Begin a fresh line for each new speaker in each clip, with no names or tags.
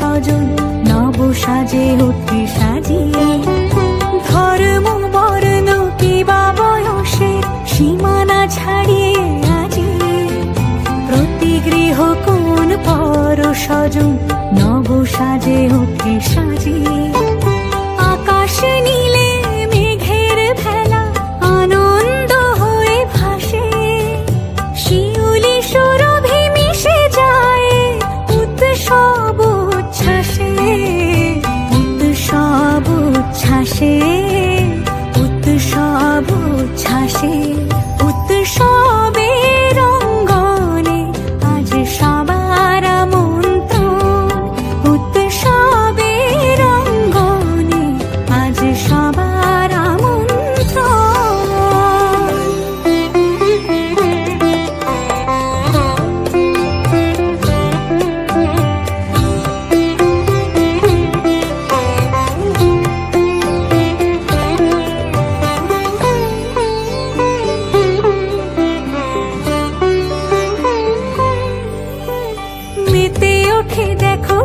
স্বজন নব সাজে অতি সাজিয়ে। ধর্ম বর্ণ কি বা বয়সের সীমানা ছাড়িয়ে আজি প্রতি গৃহ কোন পর স্বজন নব সাজে অতি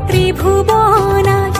ত্রিভুবনা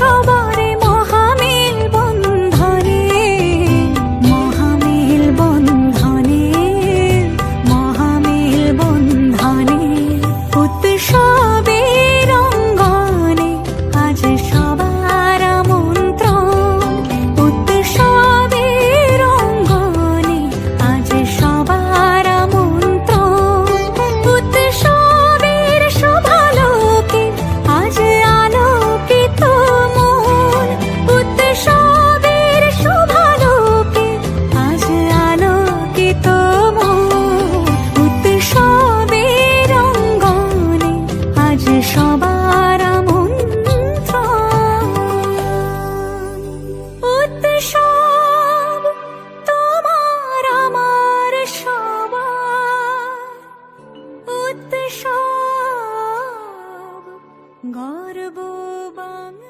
好吧。 소방은